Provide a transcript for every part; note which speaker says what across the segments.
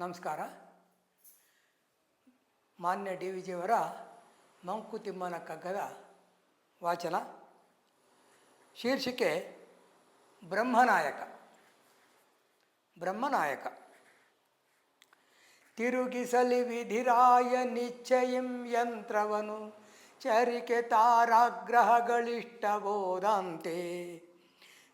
Speaker 1: ನಮಸ್ಕಾರ. ಮಾನ್ಯ ಡಿ ವಿಜಿಯವರ ಮಂಕುತಿಮ್ಮನ ಕಗ್ಗದ ವಾಚನ. ಶೀರ್ಷಿಕೆ ಬ್ರಹ್ಮನಾಯಕ. ಬ್ರಹ್ಮನಾಯಕ. ತಿರುಗಿಸಲಿ ವಿಧಿರಾಯ ನಿಶ್ಚಯಂ ಯಂತ್ರವನು, ಚರಿಕೆ ತಾರಾಗ್ರಹಗಳಿಷ್ಟಬೋದಂತೆ.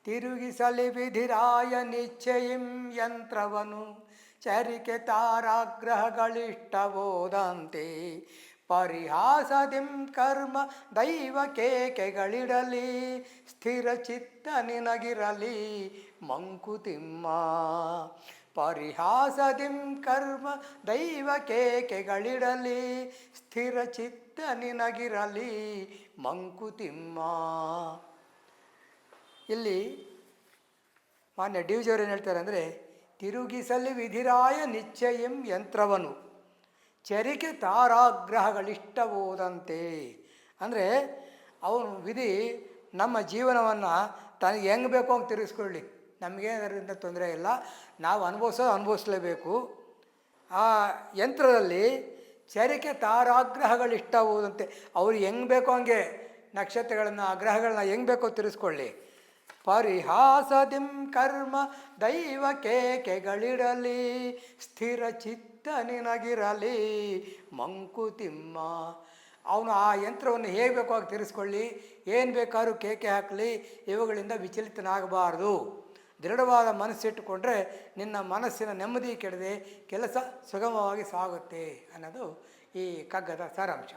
Speaker 1: ತಿರುಗಿಸಲಿ ವಿಧಿರಾಯ ನಿಶ್ಚಯಂ ಯಂತ್ರವನು ಚರಿಕೆ ತಾರಾಗ್ರಹಗಳಿಷ್ಟಬೋದಂತೆ ಪರಿಹಾಸದಿಂ ಕರ್ಮ ದೈವ ಕೇಕೆಗಳಿಡಲಿ, ಸ್ಥಿರ ಚಿತ್ತ ನಿನಗಿರಲಿ ಮಂಕುತಿಮ್ಮ ಪರಿಹಾಸದಿಂ ಕರ್ಮ ದೈವ ಕೇಕೆಗಳಿಡಲಿ, ಸ್ಥಿರ ಚಿತ್ತ ನಿನಗಿರಲಿ ಮಂಕುತಿಮ್ಮ ಇಲ್ಲಿ ಮಾನ್ಯ ಡಿ ವಿಜಿಯವರು ಏನು ಹೇಳ್ತಾರೆ ಅಂದರೆ ತಿರುಗಿಸಲಿ ವಿಧಿರಾಯ ನಿಶ್ಚಯಂ ಯಂತ್ರವನು. ಚರಿಕೆ ತಾರಾಗ್ರಹಗಳಿಷ್ಟಬೋದಂತೆ ಅಂದರೆ ಅವನು ವಿಧಿ ನಮ್ಮ ಜೀವನವನ್ನು ತನಗೆ ಹೆಂಗೆ ಬೇಕೋ ಹಂಗೆ ತಿರುಗಿಸ್ಕೊಳ್ಳಿ. ನಮಗೇನಾದ್ರಿಂದ ತೊಂದರೆ ಇಲ್ಲ. ನಾವು ಅನುಭವಿಸೋದು ಅನುಭವಿಸ್ಲೇಬೇಕು. ಆ ಯಂತ್ರದಲ್ಲಿ ಚರಿಕೆ ತಾರಾಗ್ರಹಗಳಿಷ್ಟವೋದಂತೆ. ಅವ್ರು ಹೆಂಗೆ ಬೇಕೋ ಹಂಗೆ ನಕ್ಷತ್ರಗಳನ್ನು ಆ ಗ್ರಹಗಳನ್ನ ಹೆಂಗೆ ಬೇಕೋ ತಿರ್ಸ್ಕೊಳ್ಳಿ ಪರಿಹಾಸದಿಂ ಕರ್ಮ ದೈವ ಕೇಕೆಗಳಿರಲಿ, ಸ್ಥಿರ ಚಿತ್ತ ನಿನಗಿರಲಿ. ಮಂಕುತಿಮ್ಮ ಅವನು ಆ ಯಂತ್ರವನ್ನು ಹೇಗೆ ಬೇಕೋ ಆಗಿ ತಿರ್ಸ್ಕೊಳ್ಳಿ. ಏನು ಬೇಕಾದ್ರೂ ಕೇಕೆ ಹಾಕಲಿ, ಇವುಗಳಿಂದ ವಿಚಲಿತನಾಗಬಾರ್ದು. ದೃಢವಾದ ಮನಸ್ಸಿಟ್ಟುಕೊಂಡ್ರೆ ನಿನ್ನ ಮನಸ್ಸಿನ ನೆಮ್ಮದಿ ಕೆಡದೆ ಕೆಲಸ ಸುಗಮವಾಗಿ ಸಾಗುತ್ತೆ ಅನ್ನೋದು ಈ ಕಗ್ಗದ ಸಾರಾಂಶ.